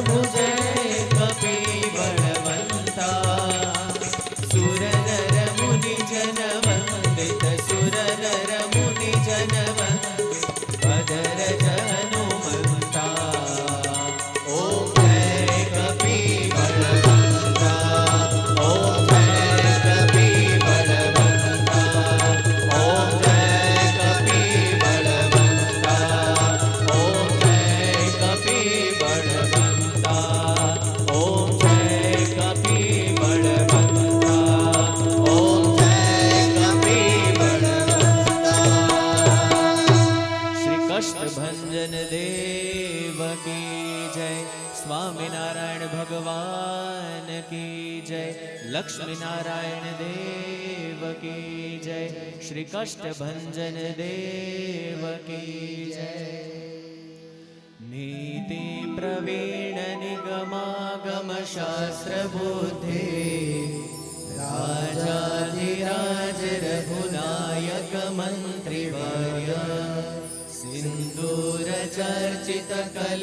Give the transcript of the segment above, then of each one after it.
भुज भगवान की जय। लक्ष्मी नारायण देव की जय। श्री कष्ट भंजन देव की जय। नीति प्रवीण निगमागम शास्त्र बुद्धि। राजाधिराज रघुनायक चर्चित कर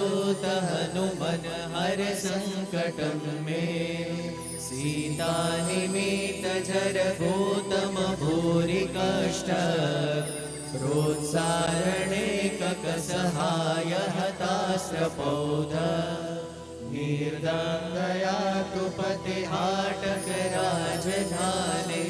दूत हनुमन हर संकट में। सीता निमित जर भूतम भूरि कष्ट। प्रोत्सारणे ककसहाय हतास्त्रपौध निर्दङ्गया कुपतिहाटक राजधाने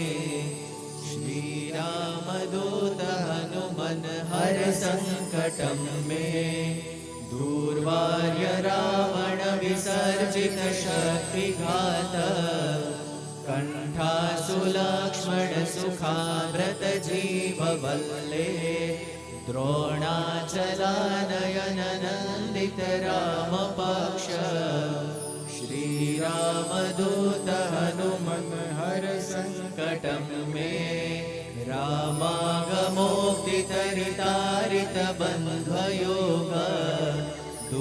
श्रीरामदूत हनुमन हर संकटम में। दूर्वार्य रावणविसर्जित शक्तिघात कण्ठासुलक्ष्मणसुखाव्रतजीवल्ले द्रोणाचलानयननन्दितरामपक्ष श्रीरामदूतहनुमहर सङ्कटं मे रामागमोक्तितरितारितबन्धयो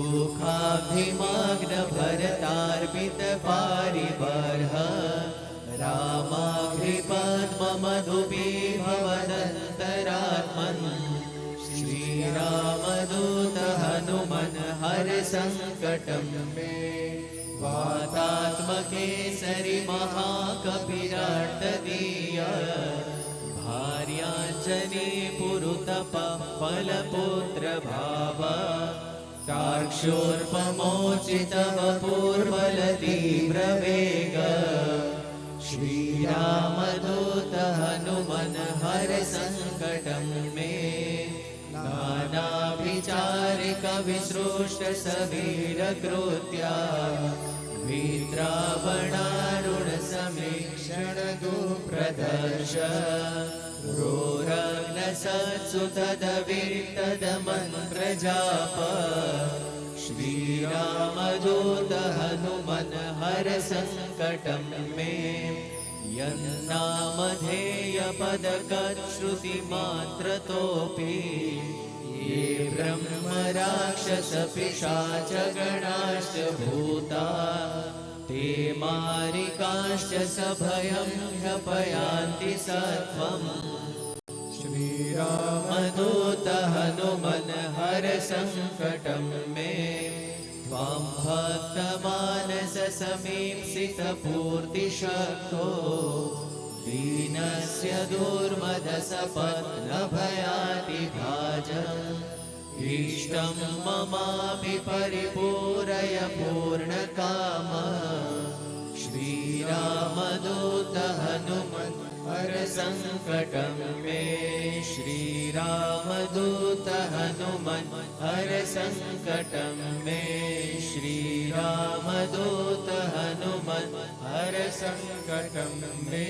दुःखाभिमग्न भरतार्पित पारिबर्ह। रामाघ्रिपद्ममधुपि भवदन्तरात्मन् श्रीरामदूत हनुमन् हर सङ्कटं मे। वातात्मकेसरि महाकपिराटदीय भार्याञ्जने फलपुत्र भाव तार्क्ष्योर्पमोचितवपूर्वलतीव्रवेग श्रीरामदूत हनुमन् हर सङ्कटं मे नानाभिचारिकविसृष्ट सवीरकृत्या वीत्रावणारुणसमीक्षण दुप्रदर्श रोरग्नसत्सुतदवित्तदमन्त्रजाप श्रीरामदूत हनुमन हर सङ्कटं मे। यन्नामधेयपदकच्छ्रुतिमात्रतोऽपि ये ब्रह्मराक्षसपिशाचगणाश्च भूता ते मारिकाश्च सभयं ह्यपयान्ति सत्वम् श्रीरामदूत हनुमन् हर सङ्कटं मे। त्वां भक्तमानस समीप्सितपूर्तिशक्तो दीनस्य दुर्मदसपत्नभयाति भाजम् इष्टं ममापि परिपूरय पूर्णकाम श्रीरामदूत हनुमन् हर सङ्कटं मे श्रीरामदूत हनुमन् हर सङ्कटं मे श्रीरामदूत हनुमन् हर सङ्कटं मे।